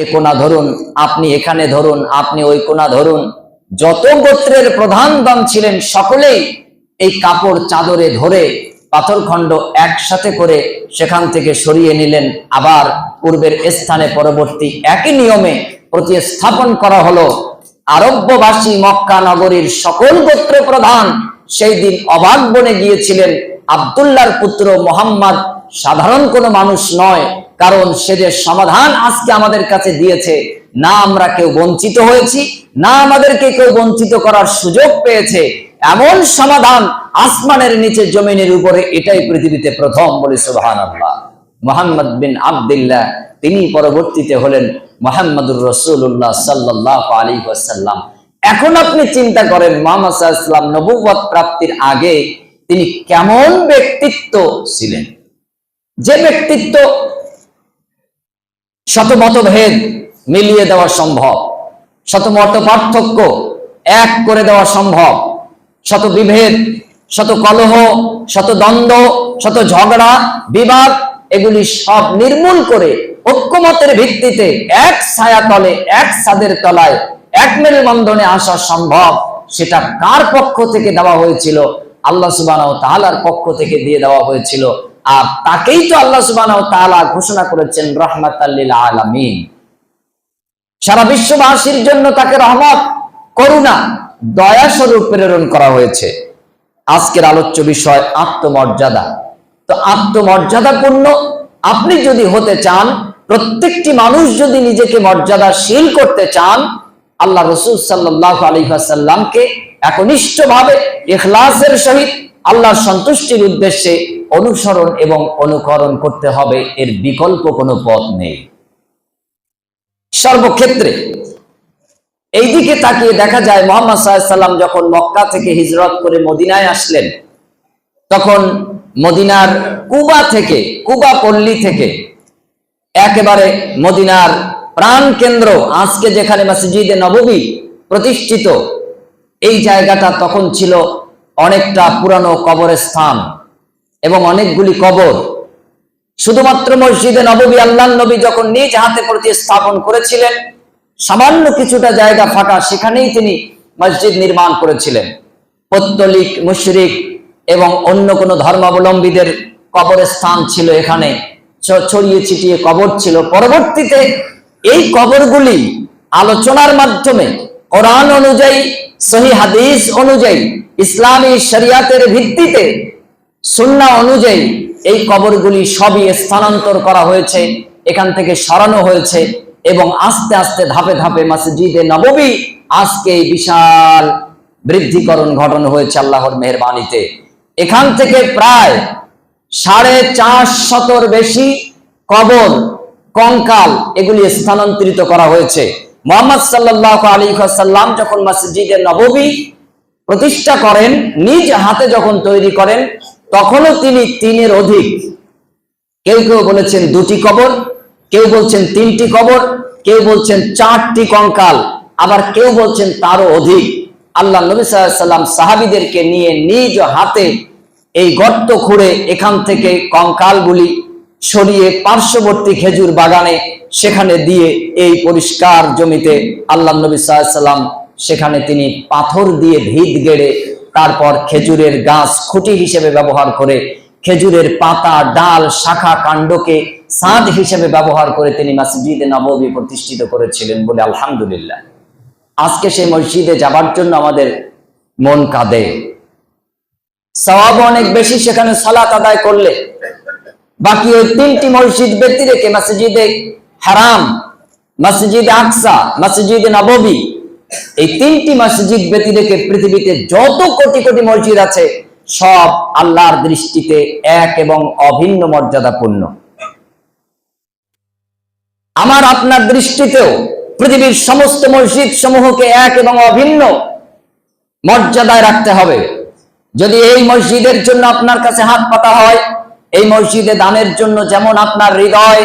এ কোনা ধরুন, আপনি এখানে ধরুন, আপনি ওই কোনা ধরুন, যত গোত্রের প্রধান দাম ছিলেন সকলেই এই কাপড় চাদরে ধরে পাথরখণ্ড একসাথে করে সেখান থেকে সরিয়ে নিলেন। আবার পূর্বের স্থানে পরবর্তী একই নিয়মে প্রতিস্থাপন করা হলো। আরব্যবাসী মক্কা নগরীর সকল গোত্র প্রধান সেই দিন অবাক বনে গিয়েছিলেন। আবদুল্লার পুত্র মোহাম্মদ সাধারণ কোনো মানুষ নয় কারণ সে যে সমাধান আজকে আমাদের কাছে দিয়েছে, না আমরা কেউ বঞ্চিত হয়েছি, না আমাদেরকে কেউ বঞ্চিত করার সুযোগ পেয়েছে, এমন সমাধান আসমানের নিচে জমিনের উপরে এটাই পৃথিবীতে প্রথম বলে সুবহান আল্লাহ মোহাম্মদ বিন আবদুল্লাহ, তিনি পরবর্তীতে হলেন মোহাম্মদুর রসুল্লাহ সাল্লাহ আলী ওয়াসাল্লাম। এখন আপনি চিন্তা করেন, মোহাম্মদ ইসলাম নবুবত প্রাপ্তির আগে তিনি কেমন ব্যক্তিত্ব ছিলেন? যে ব্যক্তিত্ব শত মতভেদ মিলিয়ে দেওয়া সম্ভব। শত মত পার্থক্য এক করে দেওয়া সম্ভব। শত বিভেদ শত কলহ শত দ্বন্দ্ব শত ঝগড়া বিবাদ, এগুলি সব নির্মূল করে ঐক্যমতের ভিত্তিতে এক ছায়া তলে এক ছাদের তলায়, এক মেলবন্ধনে আসা সম্ভব। সেটা কার পক্ষ থেকে দেওয়া হয়েছিল? আল্লাহ সুবাহ তাহলার পক্ষ থেকে দিয়ে দেওয়া হয়েছিল। আর তাকেই তো আল্লাহ সুবাহ ঘোষণা করেছেন রহমাত আলমিন সারা বিশ্ববাসীর জন্য তাকে রহমত, করুণা, দয়া স্বরূপ প্রেরণ করা হয়েছে। আজকের আলোচ্য বিষয় আত্মমর্যাদা। তো আত্মমর্যাদাপূর্ণ আপনি যদি হতে চান, প্রত্যেকটি মানুষ যদি নিজেকে মর্যাদাশীল করতে চান, আল্লাহ রসুল সাল্লাহ আলী সাল্লামকে একনিষ্ঠ ভাবে ইখলাসের সহিত আল্লাহর সন্তুষ্টির উদ্দেশ্যে অনুসরণ এবং অনুকরণ করতে হবে, এর বিকল্প কোনো পথ নেই। সর্বক্ষেত্রে এই দিকে তাকিয়ে দেখা যায়, মোহাম্মদ সাল্লাম যখন মক্কা থেকে হিজরত করে মদিনায় আসলেন, তখন মদিনার কুবা থেকে, কুবা পল্লী থেকে একেবারে মদিনার প্রাণ কেন্দ্র, আজকে যেখানে মসজিদে নববী প্রতিষ্ঠিত, এই জায়গাটা তখন ছিল অনেকটা পুরানো কবরস্থান এবং অনেকগুলি কবর। শুধুমাত্র মসজিদে নববী, আল্লাহ নবী যখন নিজ হাতে প্রতিস্থাপন করেছিলেন, সামান্য কিছুটা জায়গা ফাঁকা সেখানেই তিনি মসজিদ নির্মাণ করেছিলেন। পত্তলিক, মুশরিক এবং অন্য কোনো ধর্মাবলম্বীদের কবরস্থান ছিল এখানে। ছড়িয়ে ছিটিয়ে কবর ছিল। পরবর্তীতে এই কবরগুলি আলোচনার মাধ্যমে কোরআন অনুযায়ী, সহি হাদিস অনুযায়ী ইসলামী শরিয়াতের ভিত্তিতে সুন্না অনুযায়ী এই কবরগুলি সবই স্থানান্তর করা হয়েছে, এখান থেকে সরানো হয়েছে এবং আস্তে আস্তে ধাপে ধাপে মসজিদে নববী আজকে এই বিশাল বৃদ্ধিকরণ ঘটন হয়েছে আল্লাহর মেহরবানিতে। এখান থেকে প্রায় সাড়ে চার শতর বেশি কবর, কঙ্কাল এগুলি স্থানান্তরিত করা হয়েছে। মোহাম্মদ সাল্লাহ আলী সাল্লাম যখন মসজিদে নববী প্রতিষ্ঠা করেন, নিজ হাতে যখন তৈরি করেন, তখনও তিনি তিনের অধিক। কেউ কেউ বলেছেন দুটি কবর, কেউ বলছেন তিনটি কবর, কেউ বলছেন চারটি কঙ্কাল, আবার কেউ বলছেন তারও অধিক। আল্লাহ নবী সাল্লাম সাহাবিদেরকে নিয়ে নিজ হাতে এই গর্ত খুঁড়ে এখান থেকে কঙ্কালগুলি সরিয়ে পার্শ্ববর্তী খেজুর বাগানে সেখানে দিয়ে এই পরিষ্কার জমিতে আল্লাহ নবী সাল্লাম সেখানে তিনি পাথর দিয়ে ভিত গেড়ে, তারপর খেজুরের গাছ খুঁটি হিসেবে ব্যবহার করে, খেজুরের পাতা, ডাল, শাখা, কাণ্ডকে সাদ হিসেবে ব্যবহার করে তিনি মসজিদে নববী প্রতিষ্ঠিত করেছিলেন বলে আলহামদুলিল্লাহ। আজকে সেই মসজিদে যাবার জন্য আমাদের মন কাঁদে। সওয়াব অনেক বেশি সেখানে সালাত আদায় করলে। বাকি ওই তিনটি মসজিদ ব্যক্তি রেখে মসজিদে হারাম, মসজিদ আকসা, মসজিদে নববী এই তিনটি মসজিদ ব্যতি রেখে পৃথিবীতে যত কোটি কোটি মসজিদ আছে, সব আল্লাহর দৃষ্টিতে এক এবং অভিন্ন মর্যাদাপূর্ণ। আমার আপনার দৃষ্টিতেও পৃথিবীর সমস্ত মসজিদ সমূহকে এক এবং অভিন্ন মর্যাদায় রাখতে হবে। যদি এই মসজিদের জন্য আপনার কাছে হাত পাতা হয়, এই মসজিদে দানের জন্য যেমন আপনার হৃদয়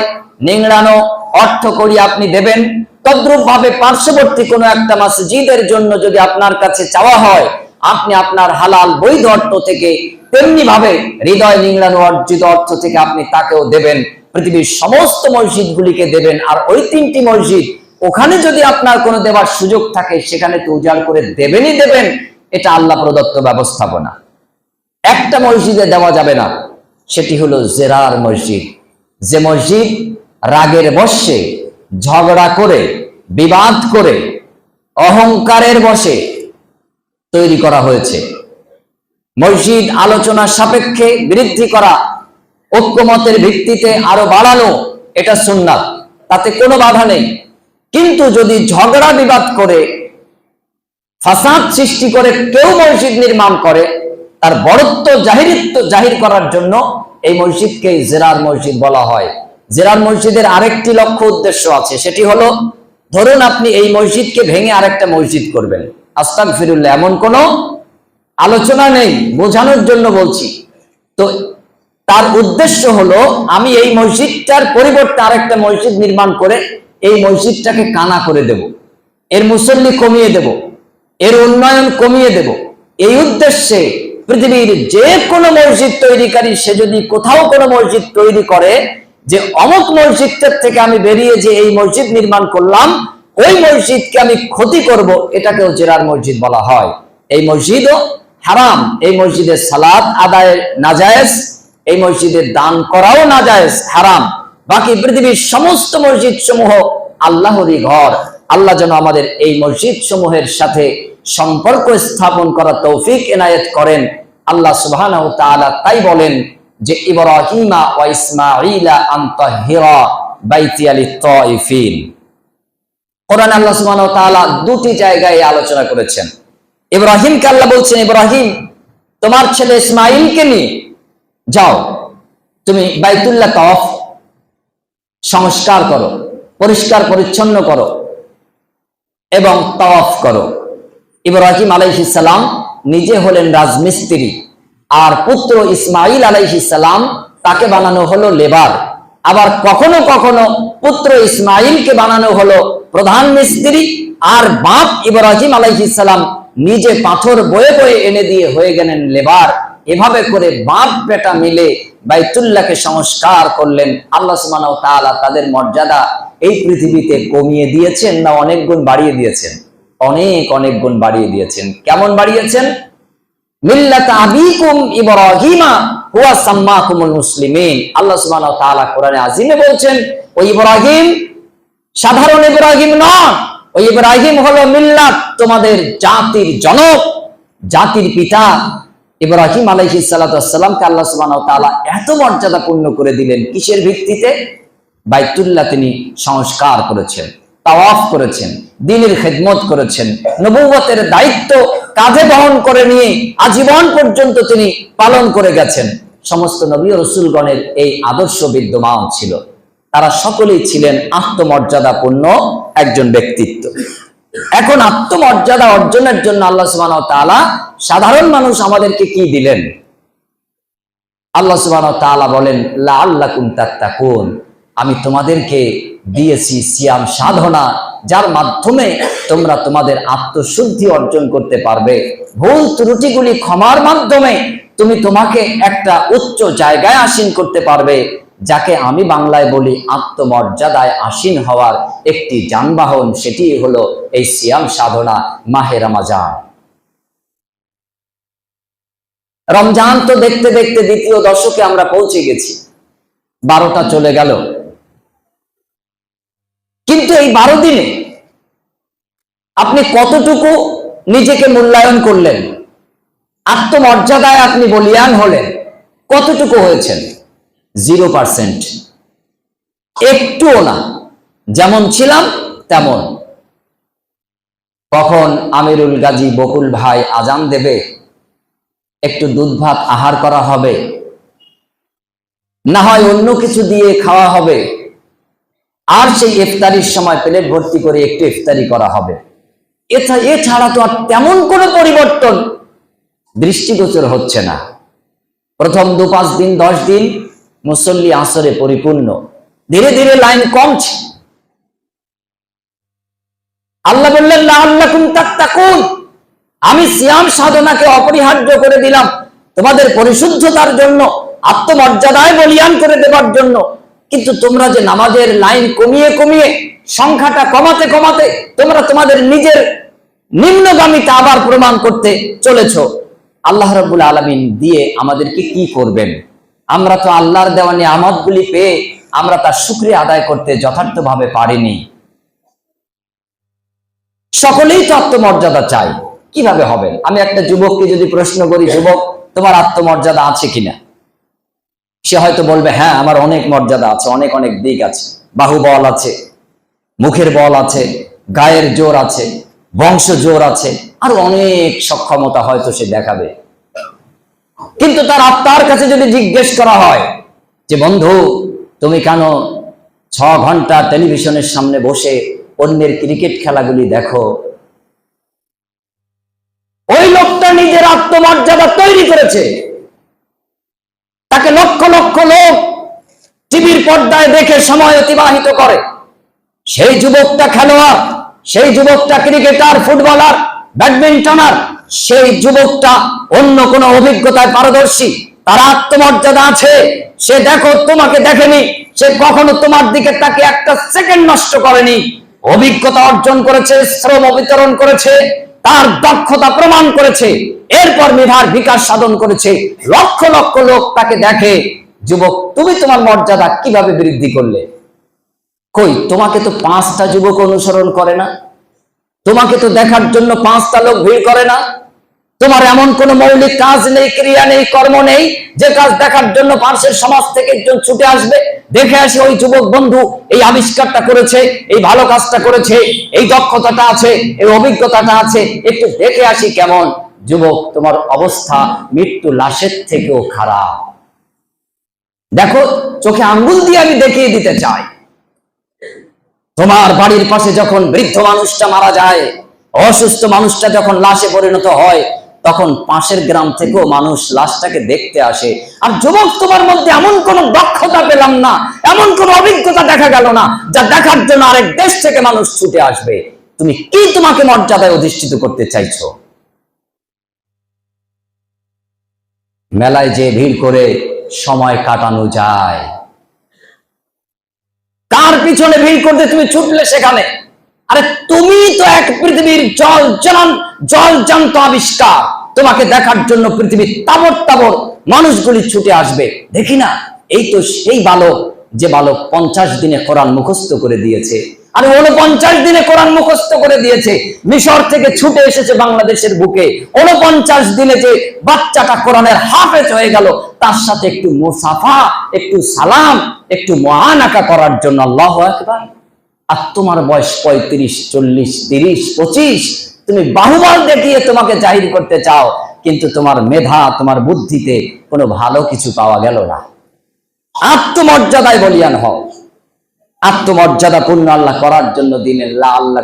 নিংড়ানো অর্থ করি আপনি দেবেন তদ্রুপ ভাবে পার্শ্ববর্তী কোনো একটা মসজিদের জন্য যদি আপনার কাছে চাওয়া হয়, আপনি আপনার হালাল বৈধ অর্থ থেকে তেমনি ভাবে হৃদয় নিংড়ানো অর্জিত অর্থ থেকে আপনি তাকেও দেবেন। পৃথিবীর সমস্ত মসজিদগুলিকে দেবেন। আর ওই তিনটি মসজিদ, ওখানে যদি আপনার কোনো দেওয়ার সুযোগ থাকে, সেখানে তো উজাড় করে দেবেনই দেবেন। এটা আল্লাহ প্রদত্ত ব্যবস্থাপনা। একটা মসজিদে দেওয়া যাবে না। সেটি হলো জেরার মসজিদ। যে মসজিদ রাগের বর্ষে ঝগড়া করে, বিবাদ করে, অহংকারের বসে তৈরি করা হয়েছে। মসজিদ আলোচনা সাপেক্ষে বৃদ্ধি করা ঐক্যমতের ভিত্তিতে আরও বাড়ানো এটা সুন্নাত। তাতে কোনো বাধা নেই। কিন্তু যদি ঝগড়া বিবাদ করে, ফাসাদ সৃষ্টি করে কেউ মসজিদ নির্মাণ করে, তার বড়ত্ব, জাহিরিত্ব জাহির করার জন্য এই মসজিদকে জেরার মসজিদ বলা হয়। জেরার মসজিদের আরেকটি লক্ষ্য উদ্দেশ্য আছে, সেটি হলো, ধরুন আপনি এই মসজিদকে ভেঙে আরেকটা মসজিদ করবেন। আস্তাক ফিরুল্লাহ এমন কোনো আলোচনা নেই, বোঝানোর জন্য বলছি। তো তার উদ্দেশ্য হলো, আমি এই মসজিদটার পরিবর্তে আরেকটা মসজিদ নির্মাণ করে এই মসজিদটাকে কানা করে দেব। এর মুসল্লি কমিয়ে দেব, এর উন্নয়ন কমিয়ে দেব। এই উদ্দেশ্যে পৃথিবীর যে কোনো মসজিদ তৈরিকারী, সে যদি কোথাও কোনো মসজিদ তৈরি করে যে অমুক মসজিদটার থেকে আমি বেরিয়ে যে এই মসজিদ নির্মাণ করলাম, ওই মসজিদকে আমি ক্ষতি করব, এটাকেও জেরার মসজিদ বলা হয়। এই মসজিদও হারাম, এই মসজিদের সালাদ আদায় নাজায়েজ, এই মসজিদে দান করাও নাজায়েজ, হারাম। বাকি পৃথিবীর সমস্ত মসজিদ সমূহ আল্লাহরই ঘর। আল্লাহ যেন আমাদের এই মসজিদ সমূহের সাথে সম্পর্ক স্থাপন করা তৌফিক এনায়েত করেন। আল্লাহ তাআলা তাই বলেন যে ইব্রাহিমা ওয়া ইসমাঈলা আন তাহিরা বাইতি লিত-তাইফিন। কোরআন আল্লাহ সুবহানাহু তাআলা দুটি জায়গায় আলোচনা করেছেন। ইব্রাহিমকে আল্লাহ বলছেন, ইব্রাহিম, তোমার ছেলে ইসমাইলকে নিয়ে যাও। তুমি বাইতুল্লাহ তফ সংস্কার করো, পরিষ্কার পরিচ্ছন্ন করো এবং তওয়াফ করো। ইব্রাহিম আলাইহিস আলাইহিসাল্লাম নিজে হলেন রাজমিস্ত্রি। আর পুত্র ইসমাইল আলাইহিসাল্লাম তাকে বানানো হলো লেবার। আবার কখনো কখনো পুত্র ইসমাইলকে বানানো হলো প্রধান মিস্ত্রি আর বাপ ইব্রাহিম আলাইহিসাল্লাম নিজে পাথর বয়ে বয়ে এনে দিয়ে হয়ে গেলেন লেবার। এভাবে করে বাপ বেটা মিলে বাইতুল্লাহকে সংস্কার করলেন। আল্লাহ সুবহানাহু ওয়া তাআলা তাদের মর্যাদা এই পৃথিবীতে কমিয়ে দিয়েছেন না অনেক গুণ বাড়িয়ে দিয়েছেন? অনেক অনেক গুণ বাড়িয়ে দিয়েছেন। কেমন বাড়িয়েছেন? জাতির জনক, জাতির পিতা। ইব্রাহিম আল্লাহ এত মর্যাদা পূর্ণ করে দিলেন কিসের ভিত্তিতে? বাইতুল্লাহ তিনি সংস্কার করেছেন, তাওয়াফ করেছেন, দিনের খেদমত করেছেন নবুয়তের দায়িত্ব কাঁধে বহন করে নিয়ে আজীবন পর্যন্ত তিনি পালন করে গেছেন। সমস্ত নবী রসুলগণের এই আদর্শ বিদ্যমান ছিল। তারা সকলেই ছিলেন আত্মমর্যাদাপূর্ণ একজন ব্যক্তিত্ব। এখন আত্মমর্যাদা অর্জনের জন্য আল্লাহ সুবহানাহু ওয়া তাআলা সাধারণ মানুষ আমাদেরকে কি দিলেন? আল্লাহ সুবহানাহু ওয়া তাআলা বলেন, লাআল্লাকুম তাত্তাকুন। আমি তোমাদেরকে দিয়েছি সিয়াম সাধনা, যার মাধ্যমে তোমরা তোমাদের আত্মশুদ্ধি অর্জন করতে পারবে। ভুল ত্রুটিগুলি ক্ষমার মাধ্যমে তুমি তোমাকে একটা উচ্চ জায়গায় আসীন করতে পারবে, যাকে আমি বাংলায় বলি আত্মমর্যাদায় আসীন হওয়ার একটি যানবাহন। সেটি হলো এই সিয়াম সাধনা মাহে রমাজান। রমজান তো দেখতে দেখতে দ্বিতীয় দশকে আমরা পৌঁছে গেছি। বারোটা চলে গেল। কিন্তু এই বারো দিনে আপনি কতটুকু নিজেকে মূল্যায়ন করলেন? আত্মমর্যাদায় আপনি বলিয়ান হলেন। কতটুকু হয়েছেন? জিরো পার্সেন্ট একটুও না। যেমন ছিলাম, তেমন। কখন আমিরুল গাজী বকুল ভাই আজান দেবে? একটু দুধ ভাত আহার করা হবে। না হয় অন্য কিছু দিয়ে খাওয়া হবে। আর সেই ইফতারির সময় প্লেট ভর্তি করে একটু ইফতারি করা হবে। এছা- এছাড়া তো আর তেমন কোনো পরিবর্তন দৃষ্টিগোচর হচ্ছে না। প্রথম দু পাঁচ দিন, দশ দিন মুসল্লি আসরে পরিপূর্ণ। ধীরে ধীরে লাইন কমছে। আল্লাহ বললেন না আল্লাহ তাত্তাকুন। আমি সিয়াম সাধনাকে অপরিহার্য করে দিলাম। তোমাদের পরিশুদ্ধতার জন্য, আত্মমর্যাদায় বলিয়ান করে দেবার জন্য। কিন্তু তোমরা যে নামাজের লাইন কমিয়ে কমিয়ে সংখ্যাটা কমাতে কমাতে তোমরা তোমাদের নিজের নিম্নগামিতা আবার প্রমাণ করতে চলেছ। আল্লাহ রবুল আলমিন দিয়ে আমাদেরকে কি করবেন? আমরা তো আল্লাহর দেওয়া নিয়ামতগুলি পেয়ে আমরা তার শুক্রিয়া আদায় করতে যথার্থভাবে পারিনি। সকলেই তো আত্মমর্যাদা চাই কীভাবে হবে? আমি একটা যুবককে যদি প্রশ্ন করি, যুবক, তোমার আত্মমর্যাদা আছে কিনা? সে হয়তো বলবে হ্যাঁ আমার অনেক মর্যাদা আছে, অনেক অনেক দিক আছে। বাহুবল আছে, মুখের বল আছে, গায়ের জোর আছে, বংশ জোর আছে, আর অনেক সক্ষমতা হয়তো সে দেখাবে। কিন্তু তার আত্মার কাছে যদি জিজ্ঞেস করা হয় যে, বন্ধু, তুমি কেন ছ ঘণ্টা টেলিভিশনের সামনে বসে অন্যের ক্রিকেট খেলাগুলি দেখো? ওই লোকটা নিজের আত্মমর্যাদা তৈরি করেছে। তাকে লক্ষ লক্ষ লোক টিভির পর্দায় দেখে সময় অতিবাহিত করে। সেই যুবকটা খেলোয়াড়, সেই যুবকটা ক্রিকেটার, ফুটবলার, ব্যাডমিন্টনার, সেই যুবকটা অন্য কোনো অভিজ্ঞতায় পারদর্শী, তার আত্মমর্যাদা আছে। সে দেখো, তোমাকে দেখেনি, সে কখনো তোমার দিকে তাকে একটা সেকেন্ড নষ্ট করেনি। অভিজ্ঞতা অর্জন করেছে, শ্রম বিতরণ করেছে, তার দক্ষতা প্রমাণ করেছে। এরপর মেধার বিকাশ সাধন করেছে। লক্ষ লক্ষ লোক তাকে দেখে, যুবক, তুমি তোমার মর্যাদা কীভাবে বৃদ্ধি করলে? কই, তোমাকে তো পাঁচটা যুবক অনুসরণ করে না। তোমাকে তো দেখার জন্য পাঁচটা লোক ভিড় করে না। তোমার এমন কোন মৌলিক কাজ নেই, ক্রিয়া নেই, কর্ম নেই, যে কাজ দেখার জন্য পার্শ্বের সমাজ থেকে একজন ছুটে আসবে। দেখে আসে ওই যুবক বন্ধু, এই আবিষ্কারটা করেছে, এই ভালো কাজটা করেছে, এই দক্ষতাটা আছে, এই অভিজ্ঞতাটা আছে। একটু দেখে আসি কেমন? যুবক, তোমার অবস্থা মৃত্যু লাশের থেকেও খারাপ। দেখো, চোখে আঙ্গুল দিয়ে আমি দেখিয়ে দিতে চাই। তোমার বাড়ির পাশে যখন বৃদ্ধ মানুষটা মারা যায়, অসুস্থ মানুষটা যখন লাশে পরিণত হয়, তখন পাশের গ্রাম থেকেও মানুষ লাশটাকে দেখতে আসে। আর যুবক, তোমার মধ্যে এমন কোন দক্ষতা পেলাম না, এমন কোন অভিজ্ঞতা দেখা গেল না, যা দেখার জন্য আরেক দেশ থেকে মানুষ ছুটে আসবে। তুমি কি তোমাকে মর্যাদায় অধিষ্ঠিত করতে চাইছো? মেলায় যে ভিড় করে সময় কাটানো যায়। কার পিছনে ভিড় করতে তুমি ছুটলে সেখানে? আরে তুমি তো এক পৃথিবীর জল জলান জল জান্ত আবিষ্কার। তোমাকে দেখার জন্য পৃথিবীর তাবর তাবর মানুষগুলি ছুটে আসবে। দেখি না, এই তো সেই বালক যে বালক পঞ্চাশ দিনে কোরআন মুখস্থ করে দিয়েছে। আরে উনপঞ্চাশ দিনে কোরআন মুখস্থ করে দিয়েছে। মিশর থেকে ছুটে এসেছে বাংলাদেশের বুকে। উনপঞ্চাশ দিনে যে বাচ্চাটা কোরআনের হাফেজ হয়ে গেল, তার সাথে একটু মুসাফা, একটু সালাম, একটু মহানাকা করার জন্য আল্লাহ একবার আর তোমার বয়স পঁয়ত্রিশ, চল্লিশ, তিরিশ, পঁচিশ, তুমি বাহুবল দেখিয়ে তোমাকে জাহির করতে চাও, কিন্তু তোমার মেধা, তোমার বুদ্ধিতে কোনো ভালো কিছু পাওয়া গেল না। আত্মমর্যাদায় বলিয়ান হও। আত্মমর্যাদা পূর্ণ আল্লাহ করার জন্য দিনের আল্লাহ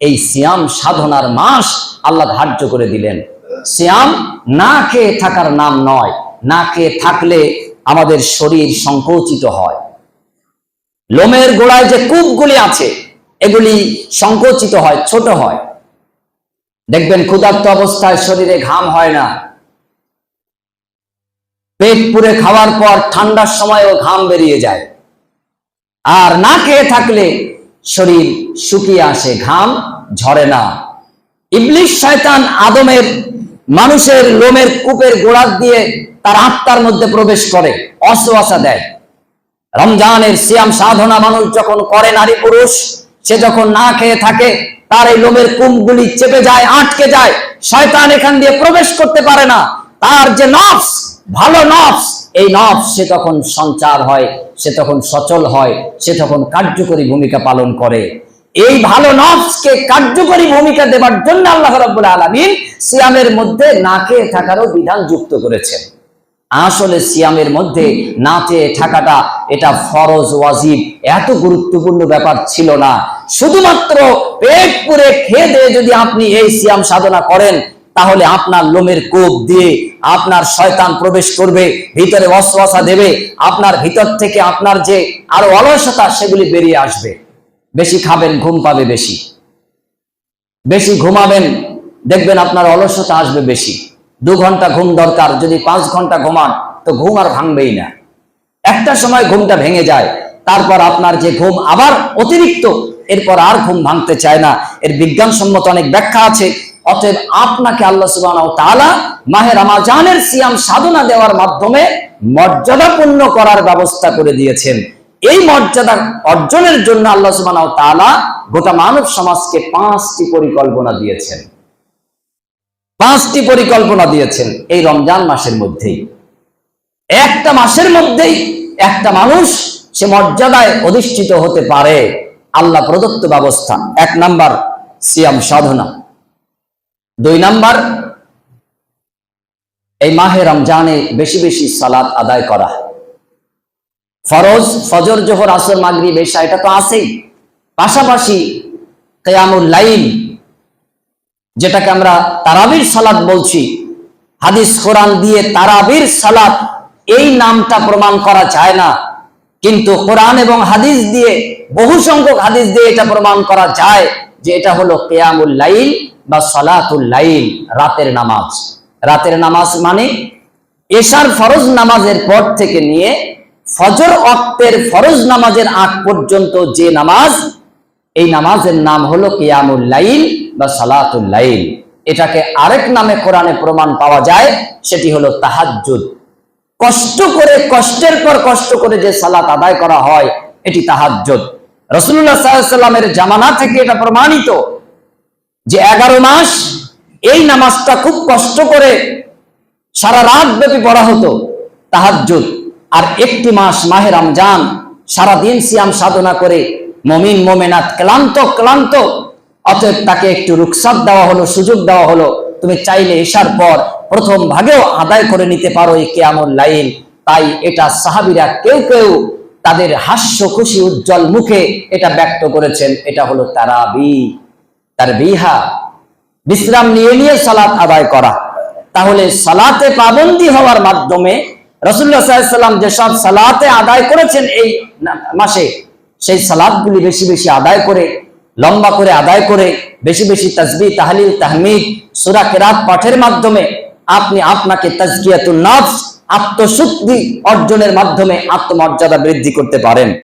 এই সিয়াম সাধনার মাস আল্লাহ ধার্য করে দিলেন। সিয়াম না খেয়ে থাকার নাম নয়, না খেয়ে থাকলে আমাদের শরীর সংকোচিত হয়। লোমের গোড়ায় যে কূপগুলি আছে, এগুলি সংকোচিত হয়, ছোট হয়। দেখবেন ক্ষুধার্ত অবস্থায় শরীরে ঘাম হয় না। পেট পুরে খাওয়ার পর ঠান্ডার সময়ও ঘাম বেরিয়ে যায়। আর না খেয়ে থাকলে শরীর শুকিয়ে আসে, ঘাম ঝরে না। ইবলিশ শয়তান আদমের মানুষের লোমের কূপের গোড়া দিয়ে তার আত্মার মধ্যে প্রবেশ করে অসুয়াশা দেয়। রমজানের সিয়াম সাধনা মানুষ যখন করে নারী পুরুষ, সে যখন না খেয়ে থাকে, তার এই লোমের কুমগুলি চেপে যায়, আটকে যায়। শয়তান এখান দিয়ে প্রবেশ করতে পারে না। তার যে নফস, ভালো নফস এই নফস সে তখন সঞ্চার হয়, সে তখন সচল হয়, সে তখন কার্যকরী ভূমিকা পালন করে। এই ভালো নফসকে কার্যকরী ভূমিকা দেবার জন্য আল্লাহ রাব্বুল আলামিন সিয়ামের মধ্যে না খেয়ে থাকারও বিধান যুক্ত করেছেন। আসলে সিয়ামের মধ্যে নাচে থাকাটা এটা ফরজ, ওয়াজিব, এত গুরুত্বপূর্ণ ব্যাপার ছিল না। শুধুমাত্র পেট পুরে খেয়ে দিয়ে যদি আপনি এই সিয়াম সাধনা করেন তাহলে আপনার লোমের কোপ দিয়ে আপনার শয়তান প্রবেশ করবে, ভিতরে অশ্বাসা দেবে, আপনার ভিতর থেকে আপনার যে আরও অলসতা সেগুলি বেরিয়ে আসবে। বেশি খাবেন, ঘুম পাবে বেশি। বেশি ঘুমাবেন, দেখবেন আপনার অলসতা আসবে বেশি। দু ঘণ্টা ঘুম দরকার, যদি পাঁচ ঘণ্টা ঘুমান, তো ঘুম আর ভাঙবেই না। একটা সময় ঘুমটা ভেঙে যায়, তারপর আপনার যে ঘুম আবার অতিরিক্ত, এরপর আর ঘুম ভাঙতে চায় না। এর বিজ্ঞানসম্মত অনেক ব্যাখ্যা আছে অতএব আপনাকে আল্লাহ তাআলা মাহে রমাজানের সিয়াম সাধনা দেওয়ার মাধ্যমে মর্যাদাপূর্ণ করার ব্যবস্থা করে দিয়েছেন। এই মর্যাদা অর্জনের জন্য আল্লাহ তাআলা গোটা মানব সমাজকে পাঁচটি পরিকল্পনা দিয়েছেন। পাঁচটি পরিকল্পনা দিয়েছেন এই রমজান মাসের মধ্যেই। একটা মাসের মধ্যেই একটা মানুষ সে মর্যাদায় অধিষ্ঠিত হতে পারে। আল্লাহ প্রদত্ত ব্যবস্থা। এক নাম্বার, সিয়াম সাধনা। দুই নাম্বার, এই মাহে রমজানে বেশি বেশি সালাত আদায় করা। ফরজ, ফজর, জোহর, আসর, মাগরিব, এশা, এটা তো আছেই। পাশাপাশি কেয়ামুল লাইল, যেটাকে আমরা তারাবির সালাত বলছি, হাদিস, কোরআন দিয়ে তারাবির সালাত, এই নামটা প্রমাণ করা যায় না। কিন্তু কোরআন এবং হাদিস দিয়ে বহু সংখ্যক হাদিস দিয়ে এটা প্রমাণ করা যায় যে এটা হলো কেয়ামুল লাইল বা সালাতুল লাইল, রাতের নামাজ। রাতের নামাজ মানে এশার ফরজ নামাজের পর থেকে নিয়ে ফজর অক্তের ফরজ নামাজের আগ পর্যন্ত যে নামাজ, এই নামাজের নাম হলো কিয়ামুল লাইল বা সালাতুল লাইল। এটাকে আরেক নামে কোরআনে প্রমাণ পাওয়া যায়, সেটি হলো তাহাজ্জুদ। কষ্ট করে, কষ্টের পর কষ্ট করে যে সালাত আদায় করা হয়, এটি তাহাজ্জুদ। রসুল্লাহ সাল্লামের জামানা থেকে এটা প্রমাণিত যে এগারো মাস এই নামাজটা খুব কষ্ট করে সারা রাত ব্যাপী পড়া হতো, তাহাজ্জুদ। আর একটি মাস মাহে রমজান সারা দিন সিয়াম সাধনা করে মমিন, মোমেনাত ক্লান্ত ক্লান্ত। অতএব তাকে একটু রুকসাত দেওয়া হলো, সুযোগ দেওয়া হলো। তুমি চাইলে এসার পর প্রথম ভাগেও আদায় করে নিতে পারো এই কেয়ামুল লাইল। তাই এটা সাহাবিরা কেউ কেউ তাদের হাস্য খুশি উজ্জ্বল মুখে এটা ব্যক্ত করেছেন, এটা হলো তারাবি। তার বিহা, বিশ্রাম নিয়ে নিয়ে সালাত আদায় করা। তাহলে সালাতে পাবন্দি হওয়ার মাধ্যমে রসুল্লাহ সাল্লাম যেসব সালাতে আদায় করেছেন এই মাসে, সেই সালাদগুলি বেশি বেশি আদায় করে, লম্বা করে আদায় করে, বেশি বেশি তাজবি তাহলিল, তাহমিদ, সুরা কেরাত পাঠের মাধ্যমে আপনি আপনাকে তাজকিয়াতুল নফস, আত্মশুদ্ধি অর্জনের মাধ্যমে আত্মমর্যাদা বৃদ্ধি করতে পারেন।